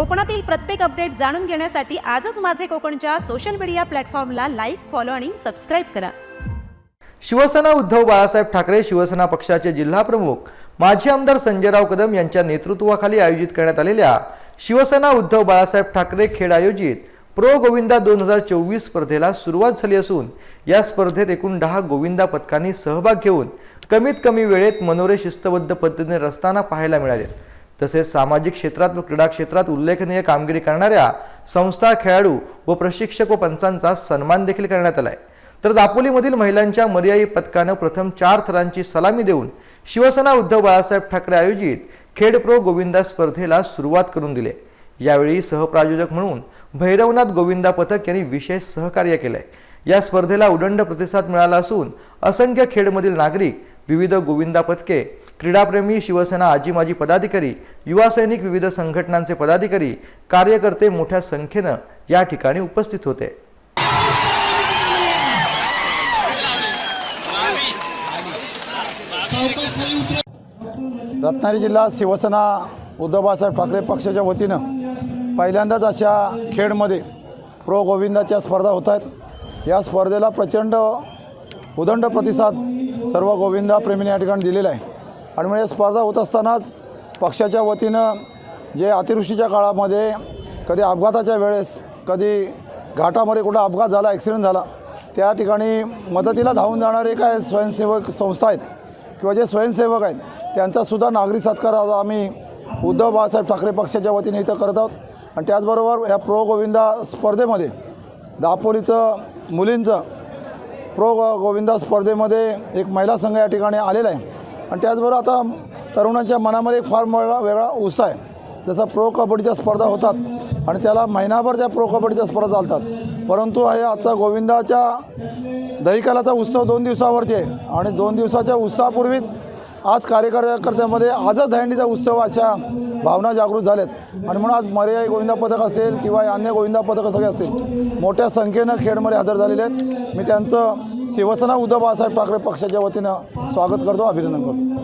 कोकणातील प्रत्येक अपडेट जाणून घेण्यासाठी आजच माझे कोकणच्या सोशल मीडिया प्लॅटफॉर्मला लाईक फॉलो आणि सबस्क्राईब करा. शिवसेना उद्धव बाळासाहेब ठाकरे शिवसेना पक्षाचे जिल्हाप्रमुख माजी आमदार संजयराव कदम यांच्या नेतृत्वाखाली आयोजित करण्यात आलेल्या शिवसेना उद्धव बाळासाहेब ठाकरे खेळ आयोजित प्रो गोविंदा दोन हजार चोवीस स्पर्धेला सुरुवात झाली असून या स्पर्धेत एकूण दहा गोविंदा पथकांनी सहभाग घेऊन कमीत कमी वेळेत मनोरे शिस्तबद्ध पद्धतीने रचताना पाहायला मिळाले. तसेच सामाजिक क्षेत्रात व क्रीडा क्षेत्रात उल्लेखनीय कामगिरी करणाऱ्या संस्था खेळाडू व प्रशिक्षक व पंचांचा सन्मान देखील करण्यात आलाय. तर दापोलीमधील महिलांच्या मर्यायी पथकानं प्रथम चार थरांची सलामी देऊन शिवसेना उद्धव बाळासाहेब ठाकरे आयोजित खेड प्रो गोविंदा स्पर्धेला सुरुवात करून दिले. यावेळी सहप्रायोजक म्हणून भैरवनाथ गोविंदा पथक यांनी विशेष सहकार्य केलंय. या स्पर्धेला उदंड प्रतिसाद मिळाला असून असंख्य खेडमधील नागरिक विविध गोविंदा पथके क्रीडाप्रेमी शिवसेना आजी माजी पदाधिकारी युवा सैनिक विविध संघटनांचे पदाधिकारी कार्यकर्ते मोठ्या संख्येनं या ठिकाणी उपस्थित होते. रत्नागिरी जिल्हा शिवसेना उद्धव बाळासाहेब ठाकरे पक्षाच्या वतीनं पहिल्यांदाच अशा खेडमध्ये प्रो गोविंदाच्या स्पर्धा होत आहेत. या स्पर्धेला प्रचंड उदंड प्रतिसाद सर्व गोविंदा प्रेमीने या ठिकाणी दिलेलं आहे. आणि म्हणजे स्पर्धा होत असतानाच पक्षाच्या वतीनं जे अतिवृष्टीच्या काळामध्ये कधी अपघाताच्या वेळेस कधी घाटामध्ये कुठं अपघात झाला ॲक्सिडेंट झाला त्या ठिकाणी मदतीला धावून जाणारे काय स्वयंसेवक संस्था आहेत किंवा जे स्वयंसेवक आहेत त्यांचासुद्धा नागरी सत्कार आज आम्ही उद्धव बाळासाहेब ठाकरे पक्षाच्या वतीने इथं करत आहोत. आणि त्याचबरोबर ह्या प्रो गोविंदा स्पर्धेमध्ये दापोलीचं मुलींचं प्रो गोविंदा स्पर्धेमध्ये एक महिला संघ या ठिकाणी आलेला आहे. आणि त्याचबरोबर आता तरुणांच्या मनामध्ये एक फार वेगळा वेगळा उत्साह आहे. जसं प्रो कबड्डीच्या स्पर्धा होतात आणि त्याला महिनाभर त्या प्रो कबड्डीच्या स्पर्धा चालतात. परंतु हे आजचा गोविंदाच्या दहीकालाचा उत्सव दोन दिवसावरती आहे. आणि दोन दिवसाच्या उत्साहापूर्वीच आज कार्यकर्त्यामध्ये आजच दहंडीचा उत्सव अशा भावना जागृत झाल्यात आणि म्हणून आज मर्याय गोविंदा पथक असेल किंवा अन्य गोविंदा पथक सगळे असतील मोठ्या संख्येनं खेडमध्ये हजर झालेले आहेत मी त्यांचं शिवसेना उद्धव बाळासाहेब ठाकरे पक्षाच्या वतीनं स्वागत करतो अभिनंदन करतो